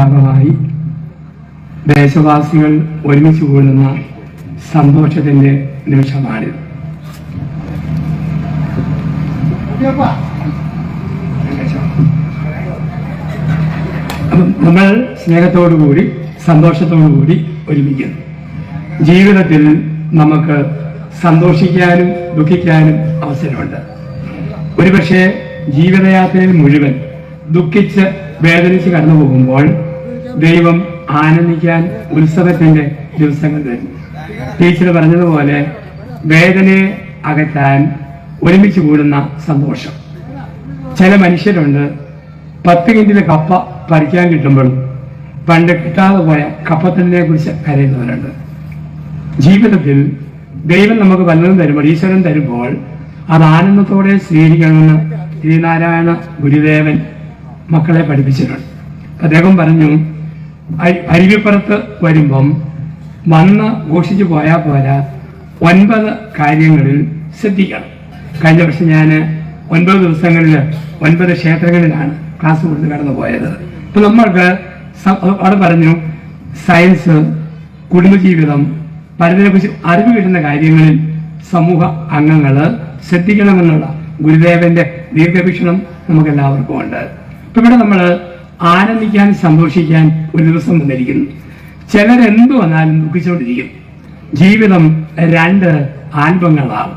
ഭാഗമായി ദേശവാസികൾ ഒരുമിച്ച് കൂടുന്ന സന്തോഷത്തിന്റെ നിമിഷമാണിത് നമ്മൾ സ്നേഹത്തോടു കൂടി കൂടി ഒരുമിക്കുന്നു. ജീവിതത്തിൽ നമുക്ക് സന്തോഷിക്കാനും ദുഃഖിക്കാനും അവസരമുണ്ട്. ഒരുപക്ഷെ ജീവിതയാത്രയിൽ മുഴുവൻ ദുഃഖിച്ച് വേദനിച്ച് കടന്നു പോകുമ്പോൾ ദൈവം ആനന്ദിക്കാൻ ഉത്സവത്തിന്റെ ദിവസങ്ങൾ തരും ടീച്ചർ പറഞ്ഞതുപോലെ വേദനയെ അകറ്റാൻ ഒരുമിച്ച് കൂടുന്ന സന്തോഷം. ചില മനുഷ്യരുണ്ട് പത്ത് കിൻഡിലെ കപ്പ പറിക്കാൻ കിട്ടുമ്പോഴും പണ്ട് കിട്ടാതെ പോയ കപ്പത്തിനെ കുറിച്ച് കരയുന്നവരുണ്ട്. ജീവിതത്തിൽ ദൈവം നമുക്ക് പലതും തരുമ്പോൾ ഈശ്വരൻ തരുമ്പോൾ അത് ആനന്ദത്തോടെ സ്വീകരിക്കണമെന്ന് ശ്രീനാരായണ ഗുരുദേവൻ മക്കളെ പഠിപ്പിച്ചിട്ടുണ്ട്. അദ്ദേഹം പറഞ്ഞു അരുവിപ്പുറത്ത് വരുമ്പം വന്ന് ഘോഷിച്ചു പോയാൽ പോലെ ഒൻപത് കാര്യങ്ങളിൽ ശ്രദ്ധിക്കണം. കഴിഞ്ഞ വർഷം ഞാൻ ഒൻപത് ദിവസങ്ങളിൽ ഒൻപത് ക്ഷേത്രങ്ങളിലാണ് ക്ലാസ് കൊടുത്ത് കടന്നു പോയത്. അപ്പം നമ്മൾക്ക് അവിടെ പറഞ്ഞു സയൻസ് കുടുംബജീവിതം പലതിനെ കുറിച്ച് അറിവ് കിട്ടുന്ന കാര്യങ്ങളിൽ സമൂഹ അംഗങ്ങൾ ശ്രദ്ധിക്കണമെന്നുള്ള ഗുരുദേവന്റെ ദീർഘവീക്ഷണം നമുക്ക് എല്ലാവർക്കും ഉണ്ട്. ഇപ്പൊ ഇവിടെ നമ്മൾ ആനന്ദിക്കാൻ സന്തോഷിക്കാൻ ഒരു ദിവസം വന്നിരിക്കുന്നു. ചിലരെന്ത് വന്നാലും ദുഃഖിച്ചുകൊണ്ടിരിക്കും. ജീവിതം രണ്ട് ആൽബങ്ങളാണ്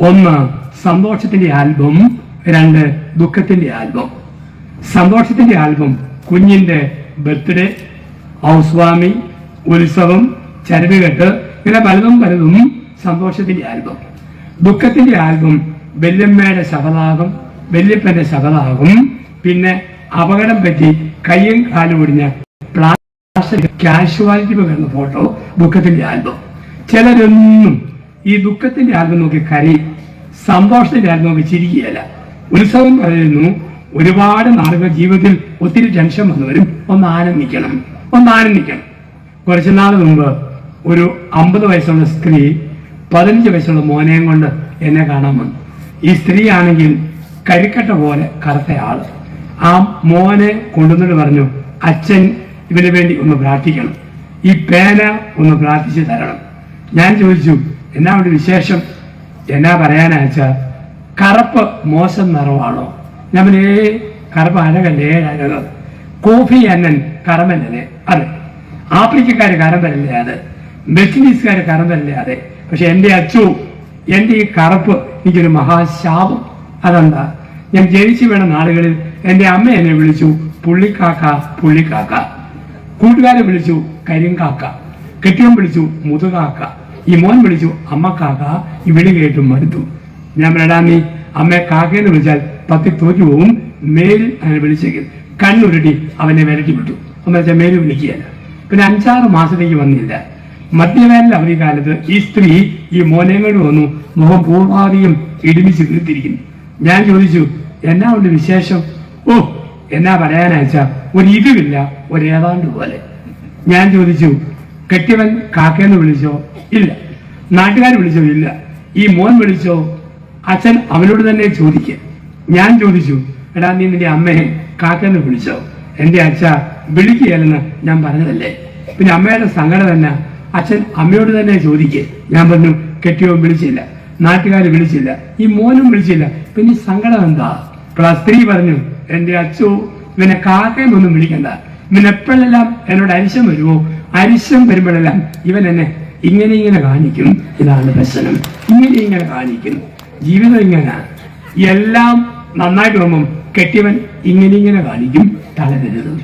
ഒന്ന് സന്തോഷത്തിന്റെ ആൽബം രണ്ട് ദുഃഖത്തിന്റെ ആൽബം. സന്തോഷത്തിന്റെ ആൽബം കുഞ്ഞിന്റെ ബർത്ത്ഡേ ഔസ്വാമി ഉത്സവം ചരടുകെട്ട് ഇങ്ങനെ പലതും പലതും സന്തോഷത്തിന്റെ ആൽബം. ദുഃഖത്തിന്റെ ആൽബം വല്യമ്മയുടെ ശബദാകം വല്യപ്പന്റെ ശബദാകം പിന്നെ അപകടം പറ്റി കയ്യും കാലും ഒടിഞ്ഞ പ്ലാസ്റ്റിക് കാഷ്വാലിറ്റി പകർന്ന ഫോട്ടോ ദുഃഖത്തിന്റെ ആൽബം. ചിലരൊന്നും ഈ ദുഃഖത്തിന്റെ ആൽബം നോക്കി കരി സന്തോഷത്തിന്റെ ആൽബം നോക്കി ചിരിക്കുകയല്ല. ഉത്സവം പറയുന്നു ഒരുപാട് നാളുകൾ ജീവിതത്തിൽ ഒത്തിരി ടെൻഷൻ വന്നവരും ഒന്ന് ആനന്ദിക്കണം ഒന്ന് ആനന്ദിക്കണം. കുറച്ചു നാൾ മുമ്പ് ഒരു അമ്പത് വയസ്സുള്ള സ്ത്രീ പതിനഞ്ച് വയസ്സുള്ള മോനെയും കൊണ്ട് എന്നെ കാണാൻ വന്നു. ഈ സ്ത്രീ ആണെങ്കിൽ കരിക്കട്ട പോലെ കറുത്ത ആൾ. ആ മോനെ കൊണ്ടുവന്നിട്ട് പറഞ്ഞു അച്ഛൻ ഇവന് വേണ്ടി ഒന്ന് പ്രാർത്ഥിക്കണം. ഈ പേന ഒന്ന് പ്രാർത്ഥിച്ച് തരണം. ഞാൻ ചോദിച്ചു എന്നാ ഒരു വിശേഷം? എന്നാ പറയാനാച്ച കറുപ്പ് മോശം നിറവാണോ? ഞാൻ ഏയ് കറുപ്പ് അരകല്ലേ അഴക് കോഫി അന്നൻ കറമല്ലേ അതെ. ആഫ്രിക്കക്കാര് കറമ്പല്ലേ അതെ? വെസ്റ്റ് ഇൻഡീസുകാര് കറമ്പല്ലേ അതെ? പക്ഷെ എന്റെ അച്ചു എന്റെ ഈ കറുപ്പ് എനിക്കൊരു മഹാശാപം. അതെന്താ? ഞാൻ ജനിച്ചു വേണം നാളുകളിൽ എന്റെ അമ്മ എന്നെ വിളിച്ചു പുള്ളിക്കാക്ക പുള്ളിക്കാക്ക. കൂട്ടുകാരെ വിളിച്ചു കരിങ്കാക്ക. കെട്ടിയം വിളിച്ചു മുതുകാക്ക. ഈ മോൻ വിളിച്ചു അമ്മ കാക്ക ഇവിടെ കേട്ടു മടുത്തു. ഞാൻ അമ്മ അമ്മയെ കാക്കയെന്ന് വിളിച്ചാൽ പത്തി തോറ്റു പോവും. മേലിൽ അവനെ വിളിച്ചെങ്കിൽ കണ്ണുരുട്ടി അവനെ വിരട്ടി വിട്ടു. അമ്മ വെച്ചാൽ മേലിൽ വിളിക്കുകയല്ല പിന്നെ അഞ്ചാറ് മാസത്തേക്ക് വന്നില്ല. മധ്യവേനൽ അവധിക്കാലത്ത് ഈ സ്ത്രീ ഈ മോനേങ്ങോട് വന്നു മുഖം പൂർവാധികം ഇടിമിച്ച് തീർത്തിരിക്കുന്നു ഞാൻ ചോദിച്ചു എന്നാ ഉണ്ട് വിശേഷം? ഓ എന്നാ പറയാനാച്ച ഒരു ഇതുമില്ല ഒരു പോലെ. ഞാൻ ചോദിച്ചു കെട്ടിയവൻ കാക്കയെന്ന് വിളിച്ചോ? ഇല്ല. നാട്ടുകാർ വിളിച്ചോ? ഇല്ല. ഈ മോൻ വിളിച്ചോ? അച്ഛൻ അവനോട് തന്നെ ചോദിക്കുക ഞാൻ ചോദിച്ചു എടാ നീ നിന്റെ അമ്മയെ കാക്കെന്ന് വിളിച്ചോ? എന്റെ അച്ഛ വിളിക്കുകയല്ലെന്ന് ഞാൻ പറഞ്ഞതല്ലേ? പിന്നെ അമ്മയുടെ സങ്കടം തന്നെ അച്ഛൻ അമ്മയോട് തന്നെ ചോദിക്കുക ഞാൻ പറഞ്ഞു കെട്ടിയവൻ വിളിച്ചില്ല. നാട്ടുകാർ വിളിച്ചില്ല. ഈ മോനും വിളിച്ചില്ല. പിന്നെ സങ്കടം എന്താ? ആ സ്ത്രീ പറഞ്ഞു എന്റെ അച്ചു ഇവനെ കാക്കയെന്നൊന്നും വിളിക്കണ്ട. ഇവൻ എപ്പോഴെല്ലാം എന്നോട് അരിശം വരുമോ? അരിശം വരുമ്പോഴെല്ലാം ഇവൻ എന്നെ ഇങ്ങനെ ഇങ്ങനെ കാണിക്കും. ഇതാണ് പ്രശ്നം ഇങ്ങനെ ഇങ്ങനെ കാണിക്കും. ജീവിതം ഇങ്ങനെ. എല്ലാം നന്നായിട്ട് വരുമ്പം കെട്ടിയവൻ ഇങ്ങനെ ഇങ്ങനെ കാണിക്കും. തളരരുത്.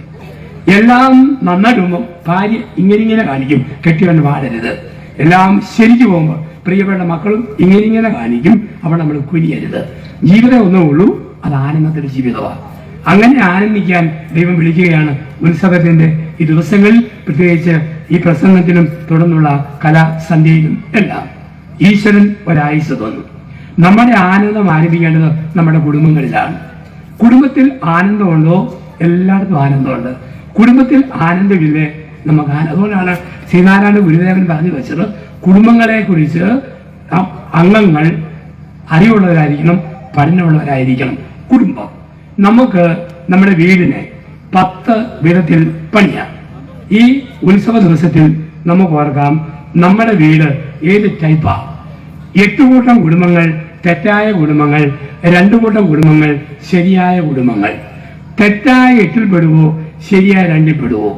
എല്ലാം നന്നായിട്ട് പോകുമ്പോൾ ഭാര്യ ഇങ്ങനെ ഇങ്ങനെ കാണിക്കും. കെട്ടിയവൻ വാഴരുത് എല്ലാം ശരിക്കു പോകുമ്പോൾ പ്രിയപ്പെട്ട മക്കളും ഇങ്ങനെ ഇങ്ങനെ കാണിക്കും. അവൾ നമ്മൾ കുനിയരുത്. ജീവിതം ഒന്നേ ഉള്ളൂ. അത് ആനന്ദത്തിന്റെ ജീവിതമാണ്. അങ്ങനെ ആനന്ദിക്കാൻ ദൈവം വിളിക്കുകയാണ് ഉത്സവത്തിന്റെ ഈ ദിവസങ്ങളിൽ. പ്രത്യേകിച്ച് ഈ പ്രസംഗത്തിനും തുടർന്നുള്ള കലാസന്ധ്യയിലും എല്ലാം ഈശ്വരൻ ഒരായുസ് തന്നു. നമ്മുടെ ആനന്ദം ആരംഭിക്കേണ്ടത് നമ്മുടെ കുടുംബങ്ങളിലാണ്. കുടുംബത്തിൽ ആനന്ദമുണ്ടോ? എല്ലായിടത്തും ആനന്ദമുണ്ട്. കുടുംബത്തിൽ ആനന്ദമില്ലേ? നമുക്ക് അതുകൊണ്ടാണ് ശ്രീനാരായണ ഗുരുദേവൻ പറഞ്ഞു വെച്ചത് കുടുംബങ്ങളെ കുറിച്ച് അംഗങ്ങൾ അറിവുള്ളവരായിരിക്കണം പഠനമുള്ളവരായിരിക്കണം. കുടുംബം. നമുക്ക് നമ്മുടെ വീടിനെ പത്ത് വിധത്തിൽ പണിയാം. ഈ ഉത്സവ ദിവസത്തിൽ നമുക്ക് ഓർക്കാം നമ്മുടെ വീട് ഏത് ടൈപ്പാ എട്ട് കൂട്ടം കുടുംബങ്ങൾ തെറ്റായ കുടുംബങ്ങൾ രണ്ടു കൂട്ടം കുടുംബങ്ങൾ ശരിയായ കുടുംബങ്ങൾ. തെറ്റായ എട്ടിൽ പെടുവോ ശരിയായ രണ്ടിൽ പെടുവോ?